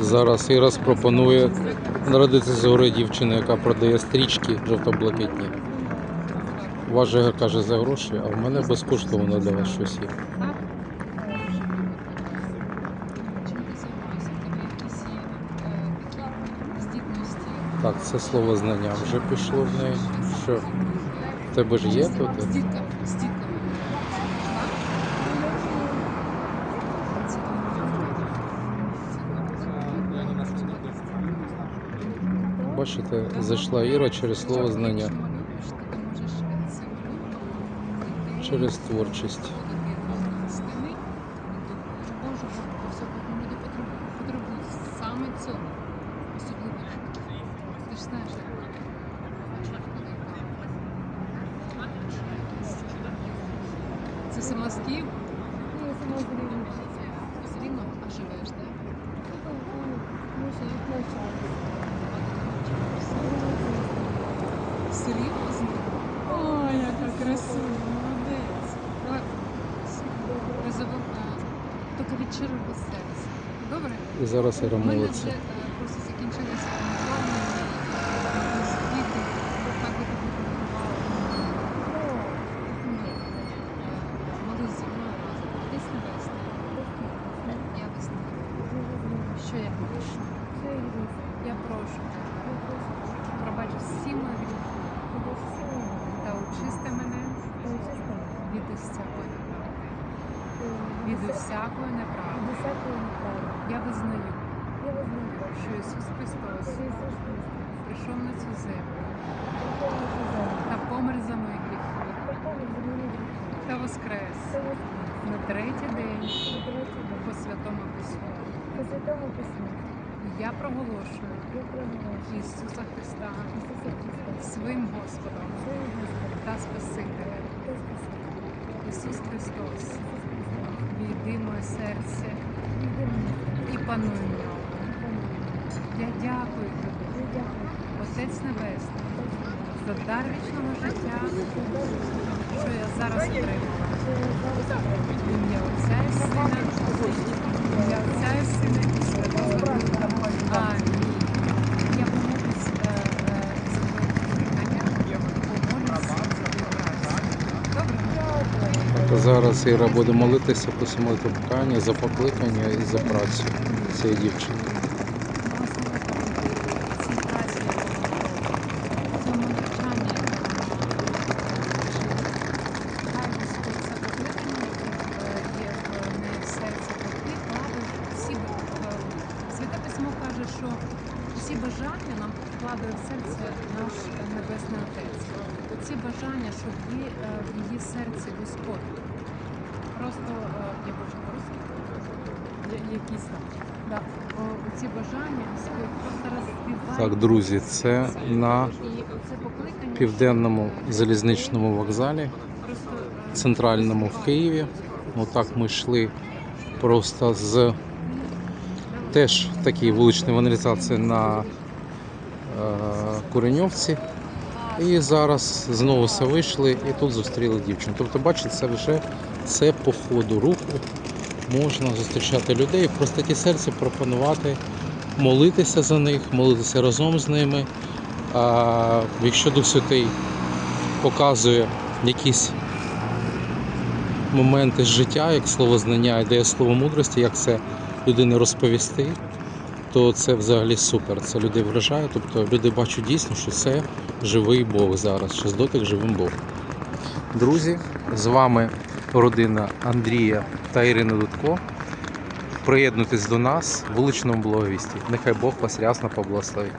Зараз Ірас пропонує народитися з гори дівчини, яка продає стрічки жовто-блакитні. Важе каже за гроші, а в мене безкоштовно для вас щось є. Чим ти займаєшся? В тебе якісь є е, такі здібності? Так, це слово знання вже пішло в неї. Що? В тебе ж є тут? Бачите, зайшла Іра через слово знання, через творчість. саме цього особливо. Ти ж знаєш, це сама з Києва? Ні, сама з Рівного. З Рівного, а живеш, так? Ми ще їх навчалися. Серйозно? Ой, яка красива, молодець. Давай. Призову, тільки від щирого серця. Добре? І зараз Іра У мене молиться. вже е, просто закінчилися плани і діти. Так би допомагали. Ні. Е, Молись зі мною разом. Десь небесне. Я визнаю. Що я прошу? Я прошу тебе. Пробач всі мої гріхи та очисти мене від усякої неправди. Від усякої неправди. Я визнаю, що Ісус Христос прийшов на цю землю та помер за мої гріхи. Та воскрес на третій день по святому Письму. Я проголошую Ісуса Христа своїм Господом та Спасителем. Ісус Христос, моє серце і пануй в ньому. Я дякую тобі, Отець Небесний, за дар вічного життя, що я зараз отримала і Сина, в ім'я Отця і Сина і Святого Духа. Амінь. Я помолюсь е, е, за твоє покликання, помолюсь за твою працю. Добре? То зараз Іра буде молитися, просимо покання за покликання і за працю цієї дівчини. Святе письмо каже, що всі бажання нам вкладає в серце наш Небесний Отець. Оці бажання, щоб ви е, в її серці Господь. Просто е, я бачу по-русски, якісь там. Да. О, Ці бажання Господь просто розвиває. Так, друзі, це на південному залізничному вокзалі, е, центральному в Києві. Отак ми йшли просто з теж такій вуличної ванеризації на е, Куреньовці. І зараз знову все вийшли і тут зустріли дівчину. Тобто, бачите, це вже це по ходу руху. Можна зустрічати людей, в простоті серця пропонувати молитися за них, молитися разом з ними. А якщо Дух Святий показує якісь моменти з життя, як слово знання, ідея слово мудрості, як це людині розповісти, то це взагалі супер. Це людей вражає. Тобто люди бачать дійсно, що це живий Бог зараз, що з дотик живим Бог. Друзі, з вами родина Андрія та Ірини Дудко. Приєднуйтесь до нас вуличному благовісті. Нехай Бог вас рясно поблагословить.